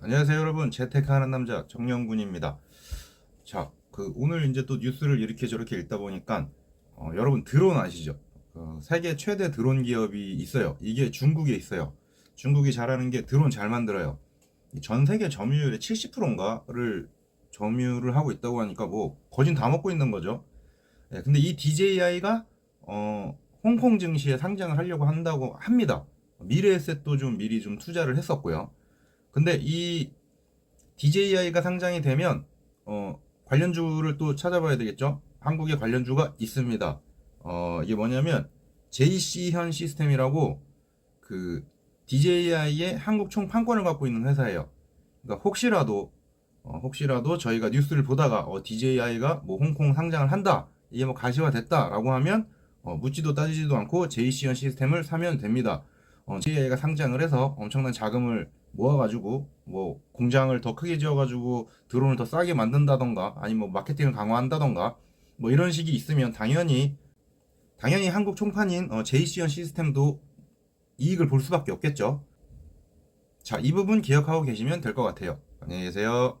안녕하세요 여러분 재테크하는 남자 정영군입니다. 자, 그 오늘 이제 또 뉴스를 이렇게 저렇게 읽다 보니까 어, 여러분 드론 아시죠? 그 세계 최대 드론 기업이 있어요. 이게 중국에 있어요. 중국이 잘하는 게 드론 잘 만들어요. 전 세계 점유율의 70%인가를 점유를 하고 있다고 하니까 뭐 거진 다 먹고 있는 거죠. 예, 근데 이 DJI가 어, 홍콩 증시에 상장을 하려고 한다고 합니다. 미래에셋도 좀 미리 좀 투자를 했었고요. 근데 이 DJI가 상장이 되면 어, 관련주를 또 찾아봐야 되겠죠. 한국에 관련주가 있습니다. 어, 이게 뭐냐면 JC현 시스템이라고 그 DJI의 한국 총 판권을 갖고 있는 회사예요. 그러니까 혹시라도 어, 혹시라도 저희가 뉴스를 보다가 어, DJI가 뭐 홍콩 상장을 한다 이게 뭐 가시화됐다라고 하면 어, 묻지도 따지지도 않고 JC현 시스템을 사면 됩니다. 어, DJI가 상장을 해서 엄청난 자금을 모아가지고 뭐 공장을 더 크게 지어가지고 드론을 더 싸게 만든다던가 아니면 뭐 마케팅을 강화한다던가 뭐 이런 식이 있으면 당연히 당연히 한국 총판인 어, JC현 시스템도 이익을 볼 수밖에 없겠죠. 자, 이 부분 기억하고 계시면 될 것 같아요. 안녕히 계세요.